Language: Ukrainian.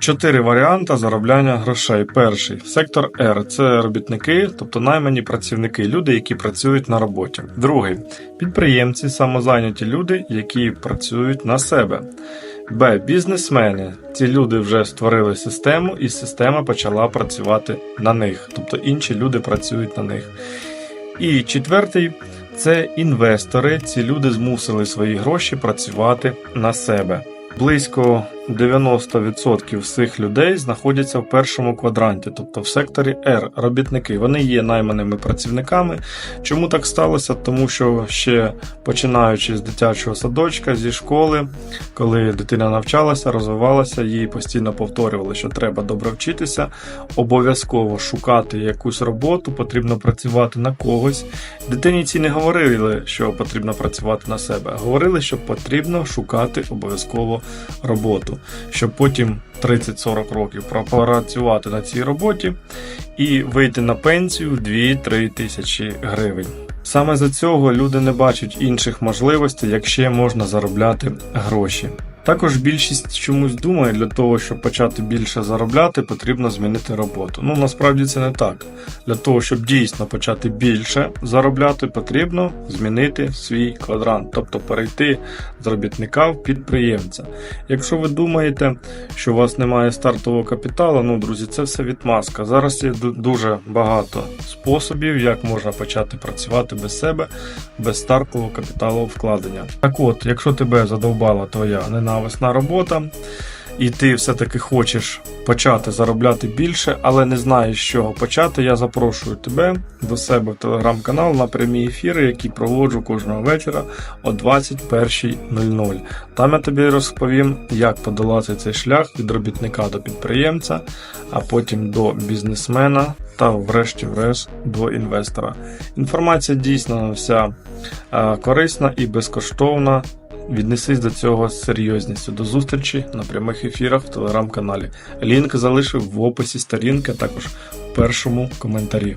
Чотири варіанти заробляння грошей. Перший сектор R це робітники, тобто наймані працівники, люди, які працюють на роботі. Другий підприємці, самозайняті люди, які працюють на себе. Б. Бізнесмени. Ці люди вже створили систему, і система почала працювати на них, тобто інші люди працюють на них. І четвертий це інвестори. Ці люди змусили свої гроші працювати на себе. Близько 90% всіх людей знаходяться в першому квадранті, тобто в секторі R, робітники. Вони є найманими працівниками. Чому так сталося? Тому що ще починаючи з дитячого садочка, зі школи, коли дитина навчалася, розвивалася, їй постійно повторювали, що треба добре вчитися, обов'язково шукати якусь роботу, потрібно працювати на когось. Дитині ці не говорили, що потрібно працювати на себе, говорили, що потрібно шукати обов'язково роботу, щоб потім 30-40 років пропрацювати на цій роботі і вийти на пенсію в 2-3 тисячі гривень. Саме за цього люди не бачать інших можливостей, як ще можна заробляти гроші. Також більшість чомусь думає, для того, щоб почати більше заробляти, потрібно змінити роботу. Ну насправді це не так. Для того, щоб дійсно почати більше заробляти, потрібно змінити свій квадрант, тобто перейти з робітника в підприємця. Якщо ви думаєте, що у вас немає стартового капіталу, ну друзі, це все відмазка. Зараз є дуже багато способів, як можна почати працювати без себе, без стартового капіталу вкладення. Так от, якщо тебе задовбала твоя ненависна робота, і ти все-таки хочеш почати заробляти більше, але не знаєш з чого почати, я запрошую тебе до себе в телеграм-канал на прямі ефіри, які проводжу кожного вечора о 21.00. Там я тобі розповім, як подолати цей шлях від робітника до підприємця, а потім до бізнесмена та, врешті-врешт, до інвестора. Інформація дійсно вся е, корисна і безкоштовна. Віднесись до цього з серйозністю. До зустрічі на прямих ефірах в телеграм-каналі. Лінк залишив в описі сторінки, а також в першому коментарі.